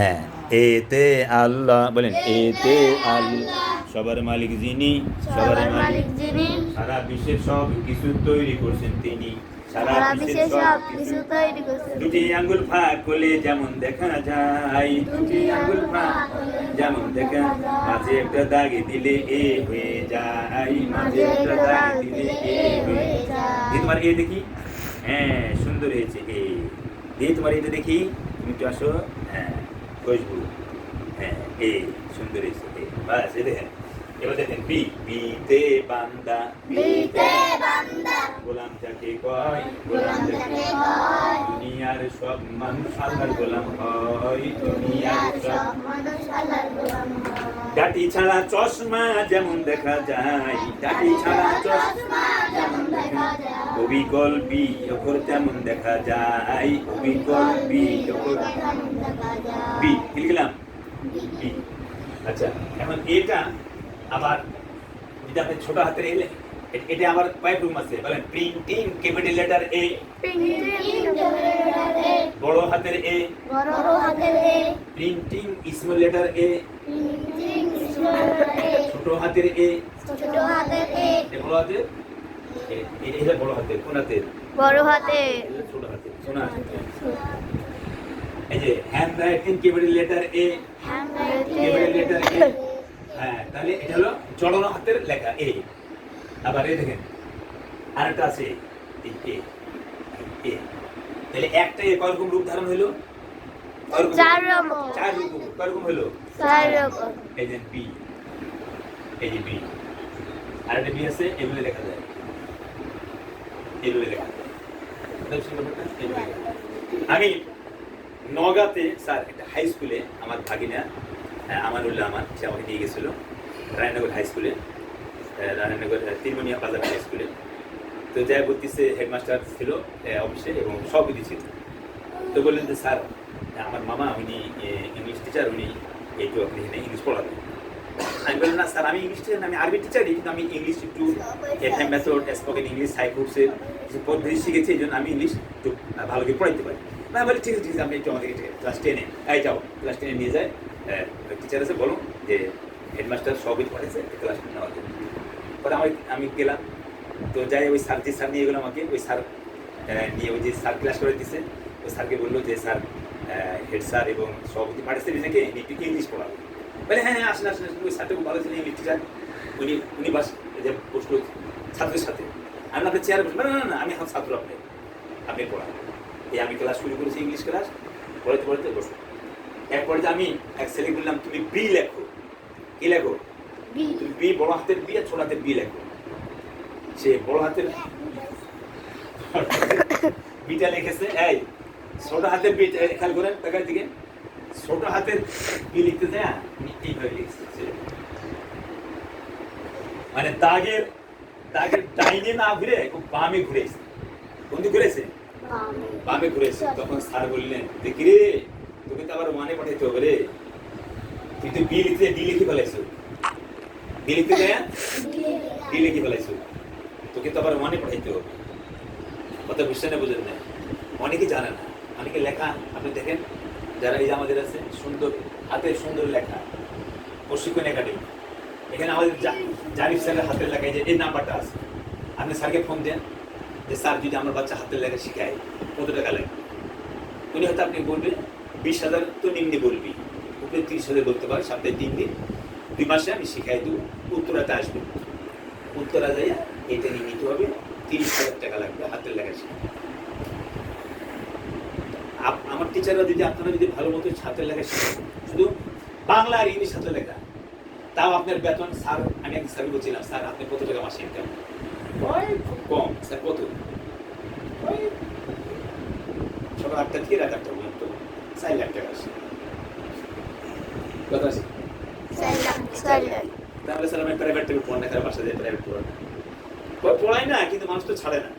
হ্যাঁ এতে আল্লাহ বলেন এতে আল্লাহ। সবার মালিক যিনি সবার মালিক যিনি। সারা বিশ্বের সব কিছু তৈরি করছেন তিনি। সারা বিশ্বে সব কিছু তৈরি করছেন দুটি আঙ্গুল ফাঁক করলে যেমন দেখা যায় দুটি আঙ্গুল ফাঁক যেমন দেখা মাঝে একটা দাগে দিলে এ হয়ে যায় মাঝে একটা দাগে দিলে এ হয়ে যায়। তোমার এ দেখি? হ্যাঁ সুন্দর হয়েছে এ। দিয়ে তোমার এটা দেখি? তুমি একটু আসো। হ্যাঁ। খুশবু হ্যাঁ এ সুন্দর বাস এ দেখেন এবার দেখেন বি বিতে বান্দা। বিতে বান্দা। গোলাম যাকে কয়? গোলাম যাকে কয়? দুনিয়ার সব মানুষ আল্লাহর গোলাম হয়। দুনিয়ার সব মানুষ আল্লাহর গোলাম হয়। ডাটি ছাড়া চশমা যেমন দেখা যায় ডাটি ছাড়া চশমা অবিকল বি অক্ষর তেমন দেখা যায় অবিকল বি অক্ষর বি। লিখলাম? বি। আচ্ছা এখন এটা আবার যেটা আপনি ছোট হাতের এলে এটা আবার কয়েক রুম আছে বলেন প্রিন্টিং ক্যাপিটাল লেটার এ বড় হাতের এ বড় হাতের A printing small letter A printing small A ছোট হাতের এ ছোট হাতের এ বড় হাতের? এটা বড় হাতের কোন হাতের বড় এটা ছোট হাতের শোনা এই যে handwriting letter A capital letter A হ্যাঁ তাহলে এটা হলো জড়ানো হাতের লেখা এ আবার এই দেখেন আরেকটা আছে এই এ এ তাহলে একটা এ কয়রকম রূপ ধারণ হলো? চার রকম। চার রকম কয়রকম হলো? চার রকম। এই যে বি এই যে বি আর একটা বি আছে এগুলো লেখা যায়। আমি নগাতে স্যার একটা হাই স্কুলে আমার ভাগিনা আমানুল্লাহ আমার সে আমাকে নিয়ে গেছিল রায়নগর হাই স্কুলে রায়নগর আহ, তিনমনিয়া বাজার হাই স্কুলে তো যাই বলতেছে হেডমাস্টার ছিল অফিসে এবং সভাপতি ছিল। তো বললেন যে স্যার আমার মামা উনি ইংলিশ টিচার উনি একটু আপনি এখানে ইংলিশ পড়াবেন আমি বললাম, না স্যার, আমি ইংলিশ টিচার আমি আরবি টিচারই কিন্তু আমি ইংলিশ একটু এফএম মেথড স্পোকেন ইংলিশ হাই কোর্সের কিছু পদ্ধতি শিখেছি, এই জন্য আমি ইংলিশ একটু ভালো করে পড়াইতে পারি। না বলি ঠিক আছে ঠিক আছে একটু আমাদেরকে ক্লাস টেনে এই যাও ক্লাস টেনে নিয়ে যায় টিচার আছে বলুন যে হেডমাস্টার সবই পড়েছে ক্লাস টেনে নেওয়ার জন্য। পরে আমি আমি গেলাম, তো যাই ওই স্যার যে স্যার নিয়ে গেলো আমাকে, ওই স্যার নিয়ে ওই যে স্যার ক্লাস করে দিচ্ছে ওই স্যারকে বলল যে, স্যার হেড স্যার এবং সভাপতি পাঠিয়েছে নিজেকে একটু ইংলিশ পড়াবো বলে হ্যাঁ হ্যাঁ আসেন আসেন আসেন। ওই স্যারটা খুব ভালো ছিলেন ইংলিশ টিচার উনি উনি বাস যে বসল ছাত্রের সাথে। আমি আপনার চেয়ারে বসবো না না না আমি ছাত্র আপনি আপনি পড়ান। এই আমি ক্লাস শুরু করেছি ইংলিশ ক্লাস পড়াতে পড়াতে এরপরে যে আমি এক ছেলে বললাম তুমি বি লেখো। কি লেখো? তুমি বি বড় হাতের বি আর ছোট হাতের বি লেখো। সে বড় হাতের বিটা লিখেছে এই ছোট হাতের বি এই খেয়াল করেন টাকার দিকে ছোট হাতের বি লিখতে যায় উনি এইভাবে ছেলে। মানে দাগের দাগের ডাইনে না ঘুরে খুব বামে ঘুরেছে। কোন দিকে ঘুরেছে? বামে। ঘুরেছে। তখন স্যার বললেন দেখি রে তোকে তো আবার ওয়ানে পাঠাইতে হবে রে। তুই তো বি লিখতে ডি লিখে ফেলাইছো। ডি লিখতে যায় ডি লিখে ফেলাইছো। তোকে তো আবার ওয়ানে পাঠাইতে হবে। কথা বুঝতে না বুঝেন না? অনেকে জানে না। অনেকে লেখা আপনি দেখেন যারা এই আমাদের আছে সুন্দর, হাতের সুন্দর লেখা, প্রশিক্ষণ একাডেমি। এখানে আমাদের জারিফ স্যারের হাতের লেখা এই যে এই নাম্বারটা আছে, আপনি স্যারকে ফোন দেন যে স্যার যদি আমার বাচ্চা হাতের লেখা শিখায়, কত টাকা লাগে? উনি হয়তো আপনি বলবেন বিশ হাজার তো নিম্নে বলবি। উপরে তিরিশ হাজার বলতে পারে সপ্তাহে তিন দিন, দুই মাসে আমি শিখাই দেবো, উত্তরাতে আসবে। উত্তরা যাইয়া এটা নিয়ে নিতে হবে, তিরিশ হাজার টাকা লাগবে হাতের লেখা শিখে আপ- আমার টিচাররা যদি আপনারা যদি ভালো মতো হাতের লেখা শিখেন শুধু বাংলা আর ইংলিশ হাতের লেখা তাও আপনার বেতন স্যার আমি এক স্যার বলছিলাম স্যার আপনি কত টাকা মাসে ইনকাম খুব কম স্যার কত? ওই সকাল আটটা থেকে রাত আটটা পর্যন্ত চার লাখ টাকা আসে। কথা আছে? তাহলে স্যার আমি প্রাইভেট থেকে পড়ান না তার বাসা দিয়ে প্রাইভেট পড়ান পড়াই না কিন্তু মানুষ তো ছাড়ে না।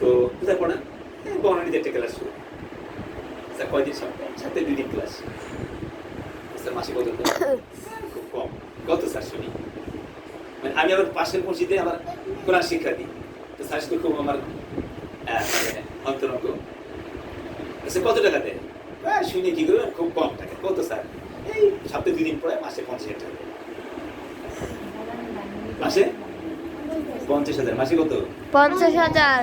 তো কোথায় পড়ান বনানীতে একটা ক্লাস শুরু। স্যার কয়দিন সপ্তাহে সাথে দুই দিন ক্লাস স্যার মাসে কত খুব কম। কত স্যার শুনি? মানে আমি আবার পাশের মসজিদে আবার কোরআন শিক্ষা দিই। তো স্যার সাথে খুব আমার মানে অন্তরঙ্গ। আচ্ছা কত টাকা দেয়? হ্যাঁ শুনে কি করবেন খুব কম টাকা। কত স্যার এই সপ্তাহে দুদিন পরে মাসে পঞ্চাশ হাজার টাকা। মাসে? পঞ্চাশ হাজার। মাসে কত? পঞ্চাশ হাজার।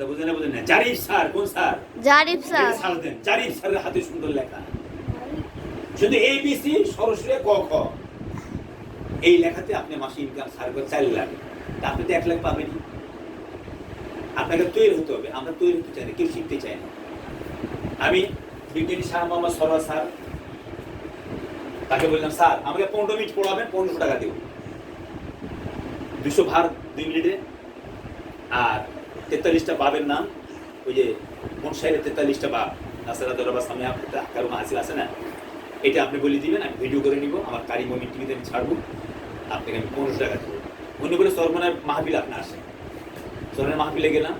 কথা না বুঝেন না। জারিফ স্যার কোন স্যার? জারিফ স্যার। স্যার দেন। জারিফ স্যারের হাতে সুন্দর লেখা। শুধু এ বি সি সরস্বতী ক খ। এই লেখাতে আপনি মাসে ইনকাম স্যার করে চার লাখ। আপনি তো এক লাখ পাবেন আপনাকে তৈরি হতে হবে। আমরা তৈরি হতে চাই না কেউ শিখতে চায় না। আমি বিজ্ঞানী শাহ মোহাম্মদ সরোয়ার স্যার তাকে বললাম স্যার আমাকে পনেরো মিনিট পড়াবেন পনেরোশো টাকা দেব। দুশো ভার দুই মিনিটে আর তেতাল্লিশটা বাবের নাম, ওই যে সাইডে তেতাল্লিশটা বাব নাসারা দরবার সামনে কারও হাসিল আছে না? এটা আপনি বলে দিবেন, আমি ভিডিও করে নিব, আমার কারি মমিন টিভিতে আমি ছাড়বো, আপনাকে আমি পনেরোশো টাকা দেবো। উনি বলে সরমনের মাহবিল আপনি আসেন সরমনের মাহবিলে গেলাম,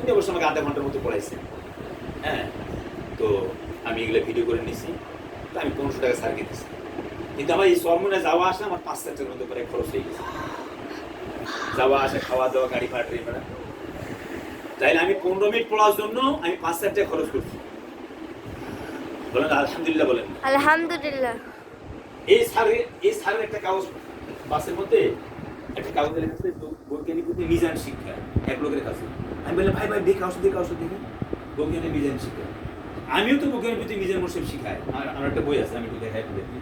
উনি অবশ্য আমাকে আধা ঘণ্টার মতো পড়াইছেন হ্যাঁ তো আমি এগুলো ভিডিও করে নিছি, তো আমি পনেরোশো টাকা সার্কে দিচ্ছি কিন্তু আমার এই সরমনে যাওয়া আসা আমার পাঁচ হাজার টাকার মতো করে খরচ হয়ে গেছে। যাওয়া আসা, খাওয়া দাওয়া, গাড়ি ভাড়া, ট্রেন ভাড়া। তাইলে আমি পনেরো মিনিট পড়ার জন্য আমি পাঁচ হাজার টাকা খরচ করছি। বলেন আলহামদুলিল্লাহ বলেন। আলহামদুলিল্লাহ। এই স্যারের এই স্যারের একটা কাগজ বাসের মধ্যে একটা কাগজে লেখা আছে বৈজ্ঞানিক প্রতি মিজান শিক্ষা এক লোকের কাছে। আমি বললাম ভাই ভাই দেখে আসো দেখে আসো দেখে। বৈজ্ঞানিক মিজান শিক্ষা। আমিও তো বৈজ্ঞানিক প্রতি মিজান শিখাই। আমার আমার একটা বই আছে আমি একটু দেখাই দেখি।